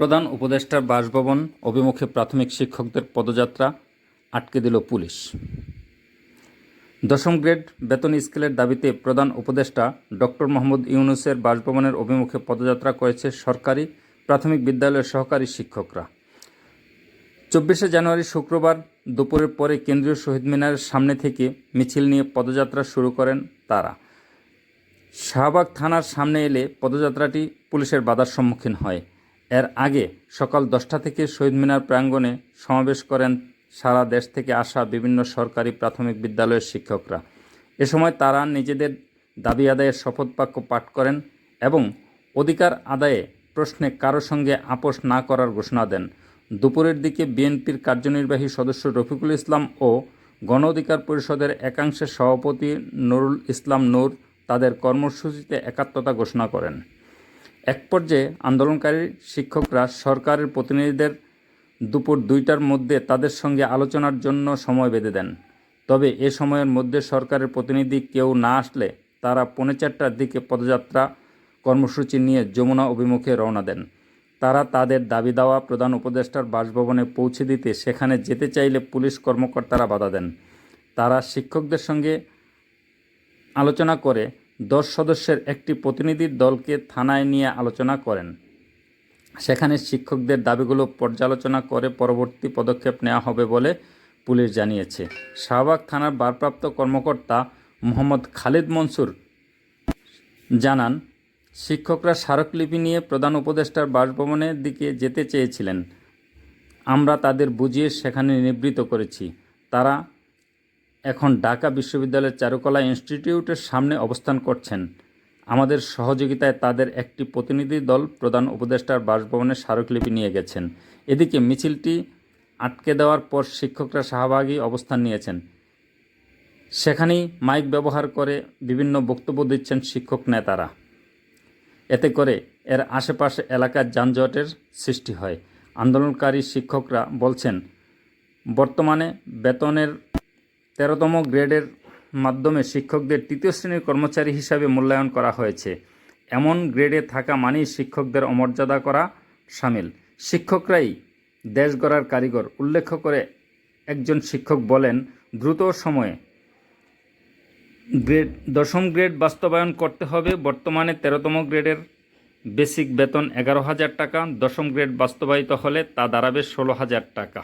প্রধান উপদেষ্টার বাসভবন অভিমুখে প্রাথমিক শিক্ষকদের পদযাত্রা, আটকে দিল পুলিশ। দশম গ্রেড বেতন স্কেলের দাবিতে প্রধান উপদেষ্টা ডক্টর মোহাম্মদ ইউনুসের বাসভবনের অভিমুখে পদযাত্রা করেছে সরকারি প্রাথমিক বিদ্যালয়ের সহকারী শিক্ষকরা। চব্বিশে জানুয়ারি শুক্রবার দুপুরের পরে কেন্দ্রীয় শহীদ মিনারের সামনে থেকে মিছিল নিয়ে পদযাত্রা শুরু করেন তারা। শাহবাগ থানার সামনে এলে পদযাত্রাটি পুলিশের বাধার সম্মুখীন হয়। এর আগে সকাল দশটা থেকে শহীদ মিনার প্রাঙ্গণে সমাবেশ করেন সারা দেশ থেকে আসা বিভিন্ন সরকারি প্রাথমিক বিদ্যালয়ের শিক্ষকরা। এ সময় তারা নিজেদের দাবি আদায়ের শপথ বাক্য পাঠ করেন এবং অধিকার আদায়ে প্রশ্নে কারও সঙ্গে আপোষ না করার ঘোষণা দেন। দুপুরের দিকে বিএনপির কার্যনির্বাহী সদস্য রফিকুল ইসলাম ও গণ অধিকার পরিষদের একাংশের সভাপতি নুরুল ইসলাম নূর তাদের কর্মসূচিতে একাত্মতা ঘোষণা করেন। এক পর্যায়ে আন্দোলনকারী শিক্ষকরা সরকারের প্রতিনিধিদের দুপুর দুইটার মধ্যে তাদের সঙ্গে আলোচনার জন্য সময় বেঁধে দেন। তবে এ সময়ের মধ্যে সরকারের প্রতিনিধি কেউ না আসলে তারা পৌনে চারটার দিকে পদযাত্রা কর্মসূচি নিয়ে যমুনা অভিমুখে রওনা দেন। তারা তাদের দাবি দেওয়া প্রধান উপদেষ্টার বাসভবনে পৌঁছে দিতে সেখানে যেতে চাইলে পুলিশ কর্মকর্তারা বাধা দেন। তারা শিক্ষকদের সঙ্গে আলোচনা করে দশ সদস্যের একটি প্রতিনিধির দলকে থানায় নিয়ে আলোচনা করেন। সেখানে শিক্ষকদের দাবিগুলো পর্যালোচনা করে পরবর্তী পদক্ষেপ নেওয়া হবে বলে পুলিশ জানিয়েছে। শাহবাগ থানার ভারপ্রাপ্ত কর্মকর্তা মোহাম্মদ খালিদ মনসুর জানান, শিক্ষকরা স্মারকলিপি নিয়ে প্রধান উপদেষ্টার বাসভবনের দিকে যেতে চেয়েছিলেন। আমরা তাদের বুঝিয়ে সেখানে নিবৃত করেছি। তারা এখন ঢাকা বিশ্ববিদ্যালয়ের চারুকলা ইনস্টিটিউটের সামনে অবস্থান করছেন। আমাদের সহযোগিতায় তাদের একটি প্রতিনিধি দল প্রধান উপদেষ্টার বাসভবনে স্মারকলিপি নিয়ে গেছেন। এদিকে মিছিলটি আটকে দেওয়ার পর শিক্ষকরা শাহবাগী অবস্থান নিয়েছেন। সেখানেই মাইক ব্যবহার করে বিভিন্ন বক্তব্য দিচ্ছেন শিক্ষক নেতারা। এতে করে এর আশেপাশে এলাকার যানজটের সৃষ্টি হয়। আন্দোলনকারী শিক্ষকরা বলছেন, বর্তমানে বেতনের তেরোতম গ্রেডের মাধ্যমে শিক্ষকদের তৃতীয় শ্রেণির কর্মচারী হিসাবে মূল্যায়ন করা হয়েছে। এমন গ্রেডে থাকা মানেই শিক্ষকদের অমর্যাদা করা সামিল। শিক্ষকরাই দেশ গড়ার কারিগর। উল্লেখ করে একজন শিক্ষক বলেন, দ্রুত সময়ে গ্রেড, দশম গ্রেড বাস্তবায়ন করতে হবে। বর্তমানে তেরোতম গ্রেডের বেসিক বেতন এগারো হাজার টাকা। দশম গ্রেড বাস্তবায়িত হলে তা দাঁড়াবে ষোলো হাজার টাকা।